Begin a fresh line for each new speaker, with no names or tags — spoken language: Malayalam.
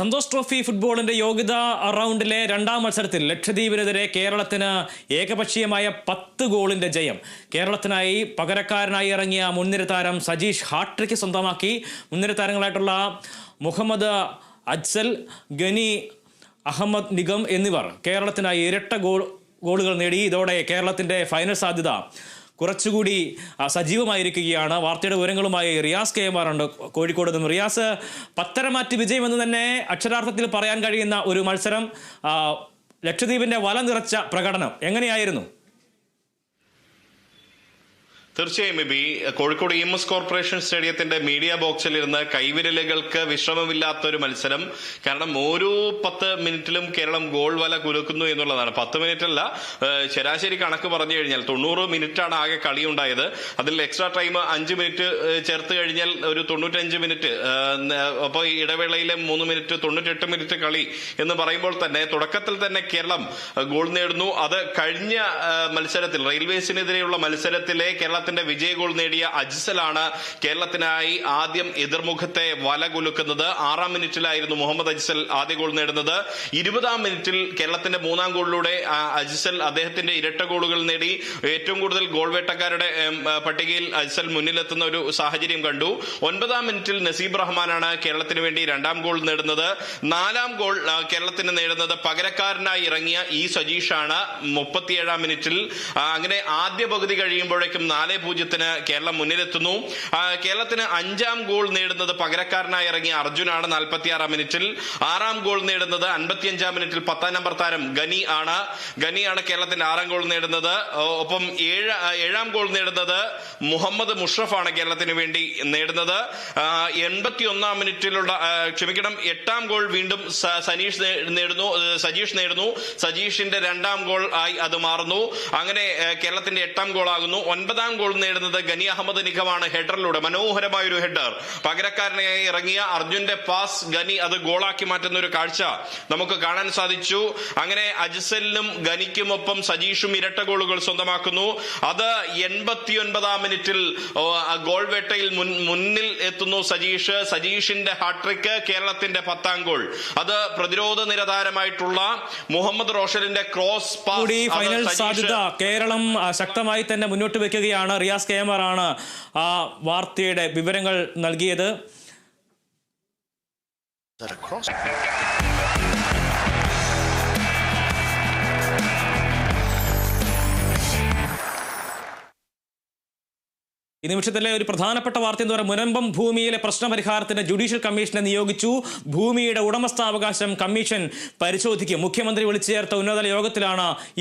സന്തോഷ് ട്രോഫി ഫുട്ബോളിന്റെ യോഗ്യതാ റൗണ്ടിലെ രണ്ടാം മത്സരത്തിൽ ലക്ഷദ്വീപിനെതിരെ കേരളത്തിന് ഏകപക്ഷീയമായ പത്ത് ഗോളിന്റെ ജയം. കേരളത്തിനായി പകരക്കാരനായി ഇറങ്ങിയ മുൻനിര താരം സജീഷ് ഹാട്രിക്ക് സ്വന്തമാക്കി. മുൻനിര താരങ്ങളായിട്ടുള്ള മുഹമ്മദ് അജ്സൽ ഗനി അഹമ്മദ് നിഗം എന്നിവർ കേരളത്തിനായി ഇരട്ട ഗോൾ ഗോളുകൾ നേടി. ഇതോടെ കേരളത്തിന്റെ ഫൈനൽ സാധ്യത കുറച്ചുകൂടി സജീവമായിരിക്കുകയാണ്. വാർത്തയുടെ വിവരങ്ങളുമായി റിയാസ് കെ. എമാറുണ്ട് കോഴിക്കോട് നിന്നും. റിയാസ് പത്തരമാറ്റ് വിജയം എന്ന് തന്നെ അക്ഷരാർത്ഥത്തിൽ പറയാൻ കഴിയുന്ന ഒരു മത്സരം ലക്ഷദ്വീപിന്റെ വല നിറച്ച പ്രകടനം എങ്ങനെയായിരുന്നു?
തീർച്ചയായും B Kozhikode E M S corporation സ്റ്റേഡിയത്തിന്റെ media ബോക്സിൽ ഇരുന്ന് കൈവിരലുകൾക്ക് വിശ്രമമില്ലാത്ത ഒരു മത്സരം. കാരണം ഓരോ പത്ത് മിനിറ്റിലും കേരളം ഗോൾ വല കുലുക്കുന്നു എന്നുള്ളതാണ്. പത്ത് മിനിറ്റ് അല്ല ശരാശരി കണക്ക് പറഞ്ഞു കഴിഞ്ഞാൽ തൊണ്ണൂറ് മിനിറ്റാണ് ആകെ കളി ഉണ്ടായത് അതിൽ എക്സ്ട്രാ ടൈം അഞ്ച് മിനിറ്റ് ചേർത്ത് കഴിഞ്ഞാൽ ഒരു തൊണ്ണൂറ്റഞ്ച് മിനിറ്റ് അപ്പോൾ ഇടവേളയിലെ മൂന്ന് മിനിറ്റ് തൊണ്ണൂറ്റെട്ട് മിനിറ്റ് കളി എന്ന് പറയുമ്പോൾ തന്നെ തുടക്കത്തിൽ തന്നെ കേരളം ഗോൾ നേടുന്നു. അത് കഴിഞ്ഞ മത്സരത്തിൽ റെയിൽവേസിനെതിരെയുള്ള മത്സരത്തിലെ കേരളത്തിന്റെ വിജയ ഗോൾ നേടിയ അജ്സലാണ് കേരളത്തിനായി ആദ്യം എതിർമുഖത്തെ വല കുലുക്കുന്നത്. ആറാം മിനിറ്റിലായിരുന്നു മുഹമ്മദ് അജ്സൽ ആദ്യ ഗോൾ നേടുന്നത്. ഇരുപതാം മിനിറ്റിൽ കേരളത്തിന്റെ മൂന്നാം ഗോളിലൂടെ അജിസൽ അദ്ദേഹത്തിന്റെ ഇരട്ട ഗോളുകൾ നേടി. ഏറ്റവും കൂടുതൽ ഗോൾ വേട്ടക്കാരുടെ പട്ടികയിൽ അജ്സൽ മുന്നിലെത്തുന്ന ഒരു സാഹചര്യം കണ്ടു. ഒൻപതാം മിനിറ്റിൽ നസീബ് റഹ്മാനാണ് കേരളത്തിന് വേണ്ടി രണ്ടാം ഗോൾ നേടുന്നത്. നാലാം ഗോൾ കേരളത്തിന് നേടുന്നത് പകരക്കാരനായി ഇറങ്ങിയ ഇ സജീഷാണ്. മുപ്പത്തിയേഴാം മിനിറ്റിൽ അങ്ങനെ ആദ്യ പകുതി കഴിയുമ്പോഴേക്കും നാല് പൂജ്യത്തിന് കേരളം മുന്നിലെത്തുന്നു. കേരളത്തിന് അഞ്ചാം ഗോൾ നേടുന്നത് പകരക്കാരനായി ഇറങ്ങിയ അർജുനാണ് നാൽപ്പത്തിയാറാം മിനിറ്റിൽ. ആറാം ഗോൾ നേടുന്നത് അൻപത്തിയഞ്ചാം മിനിറ്റിൽ പത്താം നമ്പർ താരം ഗനി ആണ്. ഗനിയാണ് കേരളത്തിന്റെ ആറാം ഗോൾ നേടുന്നത്. ഒപ്പം ഏഴ് ഏഴാം ഗോൾ നേടുന്നത് മുഹമ്മദ് മുഷ്റഫാണ് കേരളത്തിന് വേണ്ടി നേടുന്നത്. എൺപത്തി ഒന്നാം മിനിറ്റിലുള്ള ക്ഷമിക്കണം എട്ടാം ഗോൾ വീണ്ടും സനീഷ് നേടുന്നു സജീഷ് നേടുന്നു. സജീഷിന്റെ രണ്ടാം ഗോൾ ആയി അത് മാറുന്നു. അങ്ങനെ കേരളത്തിന്റെ എട്ടാം ഗോൾ ആകുന്നു ഒൻപതാം ഗോൾ നേടുന്നത് ഗനി അഹമ്മദ് നിഖമാണ് ഹെഡറിലൂടെ. മനോഹരമായ ഒരു ഹെഡർ. പകരക്കാരനായി ഇറങ്ങിയ അർജുന്റെ പാസ് ഗനി അത് ഗോളാക്കി മാറ്റുന്ന ഒരു കാഴ്ച നമുക്ക് കാണാൻ സാധിച്ചു. അങ്ങനെ അജ്സലിനും ഗനിക്കുമൊപ്പം സജീഷും ഇരട്ട ഗോളുകൾ സ്വന്തമാക്കുന്നു. അത് എൺപത്തിയൊൻപതാം മിനിറ്റിൽ ഓ, ഗോൾ വേട്ടയിൽ മുന്നിൽ എത്തുന്നു സജീഷ്. സജീഷിന്റെ ഹാട്രിക്ക് കേരളത്തിന്റെ പത്താം ഗോൾ. അത് പ്രതിരോധ നിരതാരമായിട്ടുള്ള മുഹമ്മദ് റോഷലിന്റെ ക്രോസ് പാസ്
ഫൈനൽ സാധ്യത കേരളം ശക്തമായി തന്നെ മുന്നോട്ട് വെക്കുകയാണ്. റിയാസ് കെ എം ആണ് ആ വാർത്തയുടെ വിവരങ്ങൾ നൽകിയത്. ഈ നിമിഷത്തിലെ ഒരു പ്രധാനപ്പെട്ട വാർത്ത എന്ന് പറയുന്നത് മുനമ്പം ഭൂമിയിലെ പ്രശ്നപരിഹാരത്തിന് ജുഡീഷ്യൽ കമ്മീഷനെ നിയോഗിച്ചു. ഭൂമിയുടെ ഉടമസ്ഥാവകാശം കമ്മീഷൻ പരിശോധിക്കും. മുഖ്യമന്ത്രി വിളിച്ചു ചേർത്ത ഉന്നതതല യോഗത്തിലാണ് ഈ